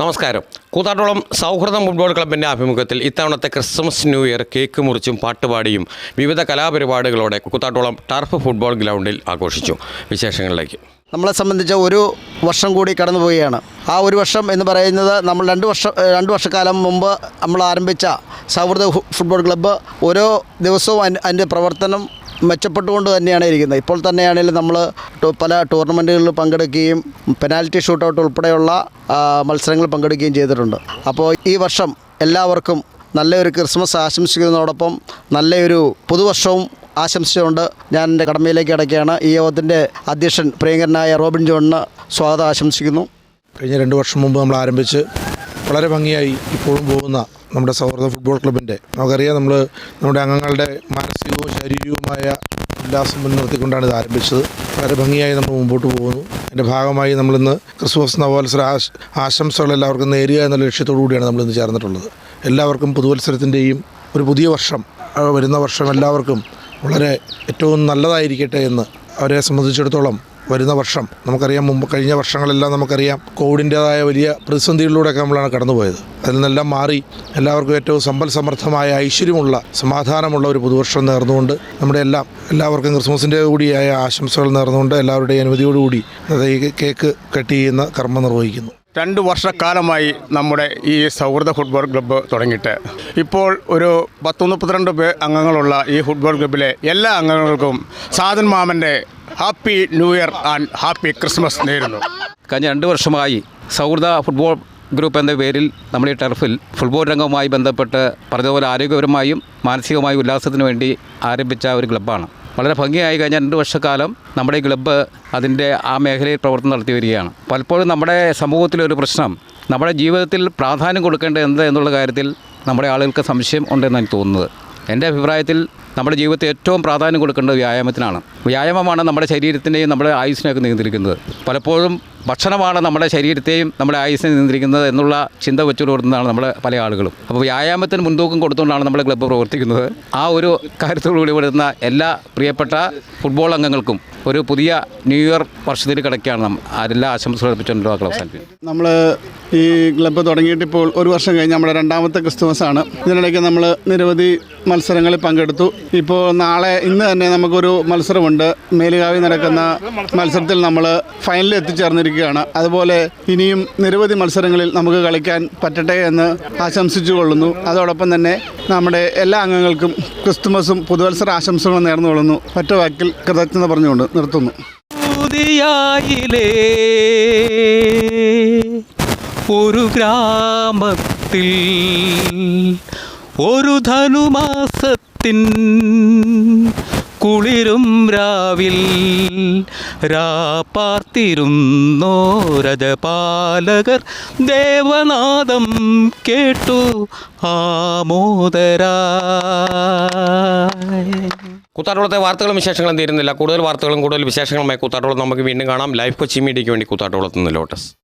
നമസ്കാരം. കൂത്താട്ടോളം സൗഹൃദം ഫുട്ബോൾ ക്ലബിന്റെ ആഭിമുഖ്യത്തിൽ ഇത്തവണത്തെ ക്രിസ്മസ് ന്യൂ ഇയർ കേക്ക് മുറിച്ചും പാട്ടുപാടിയും വിവിധ കലാപരിപാടികളോടെ കൂത്താട്ടോളം ടർഫ് ഫുട്ബോൾ ഗ്രൗണ്ടിൽ ആഘോഷിച്ചു. വിശേഷങ്ങളിലേക്ക്. നമ്മളെ സംബന്ധിച്ച് ഒരു വർഷം കൂടി കടന്നു പോവുകയാണ്. ആ ഒരു വർഷം എന്ന് പറയുന്നത് നമ്മൾ രണ്ട് വർഷം രണ്ട് വർഷക്കാലം മുമ്പ് നമ്മൾ ആരംഭിച്ച സൗഹൃദ ഫുട്ബോൾ ക്ലബ്ബ് ഓരോ ദിവസവും അതിന്റെ പ്രവർത്തനം മെച്ചപ്പെട്ടുകൊണ്ട് തന്നെയാണ് ഇരിക്കുന്നത്. ഇപ്പോൾ തന്നെയാണെങ്കിലും നമ്മൾ പല ടൂർണമെന്റുകളിൽ പങ്കെടുക്കുകയും പെനാൽറ്റി ഷൂട്ടൗട്ട് ഉൾപ്പെടെയുള്ള മത്സരങ്ങൾ പങ്കെടുക്കുകയും ചെയ്തിട്ടുണ്ട്. അപ്പോൾ ഈ വർഷം എല്ലാവർക്കും നല്ലൊരു ക്രിസ്മസ് ആശംസിക്കുന്നതോടൊപ്പം നല്ലൊരു പുതുവർഷവും ആശംസിച്ചുകൊണ്ട് ഞാൻ എന്റെ കടമയിലേക്ക് അടയ്ക്കുകയാണ്. ഈ യോഗത്തിന്റെ അധ്യക്ഷൻ പ്രിയങ്കരനായ റോബിൻ ജോണിന് സ്വാഗതം ആശംസിക്കുന്നു. കഴിഞ്ഞ രണ്ട് വർഷം മുമ്പ് നമ്മൾ ആരംഭിച്ച് വളരെ ഭംഗിയായി ഇപ്പോഴും പോകുന്ന നമ്മുടെ സൗഹൃദ ഫുട്ബോൾ ക്ലബിന്റെ നമുക്കറിയാം നമ്മൾ നമ്മുടെ അംഗങ്ങളുടെ മാനസികവും ശാരീരികവുമായ ഉല്ലാസം മുൻനിർത്തിക്കൊണ്ടാണ് ഇത് ആരംഭിച്ചത്. വളരെ ഭംഗിയായി നമ്മൾ മുമ്പോട്ട് പോകുന്നു. അതിന്റെ ഭാഗമായി നമ്മളിന്ന് ക്രിസ്മസ് നവോത്സര ആശ ആശംസകൾ എല്ലാവർക്കും നേരുക എന്ന ലക്ഷ്യത്തോടു കൂടിയാണ് നമ്മളിന്ന് ചേർന്നിട്ടുള്ളത്. എല്ലാവർക്കും പുതുവത്സരത്തിന്റെയും ഒരു പുതിയ വർഷം വരുന്ന വർഷം എല്ലാവർക്കും വളരെ ഏറ്റവും നല്ലതായിരിക്കട്ടെ എന്ന് അവരെ സംബന്ധിച്ചിടത്തോളം വരുന്ന വർഷം നമുക്കറിയാം മുമ്പ് കഴിഞ്ഞ വർഷങ്ങളെല്ലാം നമുക്കറിയാം കോവിഡിന്റേതായ വലിയ പ്രതിസന്ധികളിലൂടെയൊക്കെ നമ്മളാണ് കടന്നുപോയത്. അതിൽ നിന്നെല്ലാം മാറി എല്ലാവർക്കും ഏറ്റവും സമ്പൽ സമൃദ്ധമായ ഐശ്വര്യമുള്ള സമാധാനമുള്ള ഒരു പുതുവർഷം നേർന്നുകൊണ്ട് നമ്മുടെ എല്ലാം എല്ലാവർക്കും ക്രിസ്മസിന്റെ കൂടിയായ ആശംസകൾ നേർന്നുകൊണ്ട് എല്ലാവരുടെയും അനുമതിയോടുകൂടി കേക്ക് കട്ട് ചെയ്യുന്ന കർമ്മം നിർവഹിക്കുന്നു. രണ്ട് വർഷക്കാലമായി നമ്മുടെ ഈ സൗഹൃദ ഫുട്ബോൾ ക്ലബ്ബ് തുടങ്ങിയിട്ട്. ഇപ്പോൾ ഒരു പത്ത് മുപ്പത്തിരണ്ട് പേ അംഗങ്ങളുള്ള ഈ ഫുട്ബോൾ ക്ലബ്ബിലെ എല്ലാ അംഗങ്ങൾക്കും സാധൻ മാമന്റെ happy new year and happy Christmas നേരുന്നു. കഴിഞ്ഞ രണ്ട് വർഷമായി സൗഹൃദ ഫുട്ബോൾ ഗ്രൂപ്പ് എന്ന പേരിൽ നമ്മൾ ഈ ടർഫിൽ ഫുട്ബോൾ രംഗവുമായി ബന്ധപ്പെട്ട് പറഞ്ഞതുപോലെ ആരോഗ്യപരമായും മാനസികമായും ഉല്ലാസത്തിന് വേണ്ടി ആരംഭിച്ച ഒരു ക്ലബ്ബാണ്. വളരെ ഭംഗിയായി കഴിഞ്ഞ രണ്ട് വർഷക്കാലം നമ്മുടെ ക്ലബ്ബ് അതിന്റെ ആ മേഖലയിൽ പ്രവർത്തനം നടത്തി വരികയാണ്. പലപ്പോഴും നമ്മുടെ സമൂഹത്തിലൊരു പ്രശ്നം നമ്മുടെ ജീവിതത്തിൽ പ്രാധാന്യം കൊടുക്കേണ്ടത് എന്ത് എന്നുള്ള കാര്യത്തിൽ നമ്മുടെ ആളുകൾക്ക് സംശയം ഉണ്ടെന്ന് എനിക്ക് തോന്നുന്നത്. എന്റെ അഭിപ്രായത്തിൽ നമ്മുടെ ജീവിതത്തിൽ ഏറ്റവും പ്രാധാന്യം കൊടുക്കേണ്ടത് വ്യായാമത്തിനാണ്. വ്യായാമമാണ് നമ്മുടെ ശരീരത്തിന്റെയും നമ്മുടെ ആയുസിനെയൊക്കെ നിയന്ത്രിക്കുന്നത്. പലപ്പോഴും ഭക്ഷണമാണ് നമ്മുടെ ശരീരത്തെയും നമ്മുടെ ആയുസിനെ നിയന്ത്രിക്കുന്നത് എന്നുള്ള ചിന്ത വെച്ചുകൊണ്ട് കൊടുക്കുന്നതാണ് നമ്മുടെ പല ആളുകളും. അപ്പോൾ വ്യായാമത്തിന് മുൻതൂക്കം കൊടുത്തുകൊണ്ടാണ് നമ്മുടെ ക്ലബ്ബ് പ്രവർത്തിക്കുന്നത്. ആ ഒരു കാര്യത്തോടുകൂടി വരുന്ന എല്ലാ പ്രിയപ്പെട്ട ഫുട്ബോൾ അംഗങ്ങൾക്കും ഒരു പുതിയ ന്യൂ ഇയർ വർഷത്തിൽ കിടക്കുകയാണ് നമ്മൾ ആരെല്ലാം ആശംസകൾ അർപ്പിച്ചുകൊണ്ടുള്ള ക്ലബ് അവസാനിപ്പിക്കും നമ്മൾ ഈ ക്ലബ്ബ് തുടങ്ങിയിട്ട് ഇപ്പോൾ ഒരു വർഷം കഴിഞ്ഞ് നമ്മുടെ രണ്ടാമത്തെ ക്രിസ്തുമസ് ആണ് ഇതിനിടയ്ക്ക് നമ്മൾ നിരവധി മത്സരങ്ങളിൽ പങ്കെടുത്തു. ഇപ്പോൾ നാളെ ഇന്ന് തന്നെ നമുക്കൊരു മത്സരമുണ്ട്. മേലുകാവി നടക്കുന്ന മത്സരത്തിൽ നമ്മൾ ഫൈനലിൽ എത്തിച്ചേർന്നിരിക്കുകയാണ്. അതുപോലെ ഇനിയും നിരവധി മത്സരങ്ങളിൽ നമുക്ക് കളിക്കാൻ പറ്റട്ടെ എന്ന് ആശംസിച്ചു കൊള്ളുന്നു അതോടൊപ്പം തന്നെ നമ്മുടെ എല്ലാ അംഗങ്ങൾക്കും ക്രിസ്തുമസും പുതുവത്സര ആശംസകളും നേർന്നു കൊള്ളുന്നു. ഒറ്റ വാക്കിൽ കൃതജ്ഞത പറഞ്ഞുകൊണ്ട് നിർത്തുന്നു. ഒരു ഗ്രാമത്തിൽ ഒരു ധനുമാസത്തിൻ കുളിരും രാവിൽ രാപ്പാർത്തിരുന്നോരജപാലകർ ദേവനാദം കേട്ടു ആമോദരാ. കൂത്താട്ടോളത്തെ വാർത്തകളും വിശേഷങ്ങളും തീരുന്നില്ല. കൂടുതൽ വാർത്തകളും കൂടുതൽ വിശേഷങ്ങളുമായി കൂത്താട്ടോളം നമുക്ക് വീണ്ടും കാണാം. ലൈഫ് കൊച്ചി മീഡിയയ്ക്ക് വേണ്ടി കൂത്താട്ടോളത്ത് നിന്ന് ലോട്ടസ്.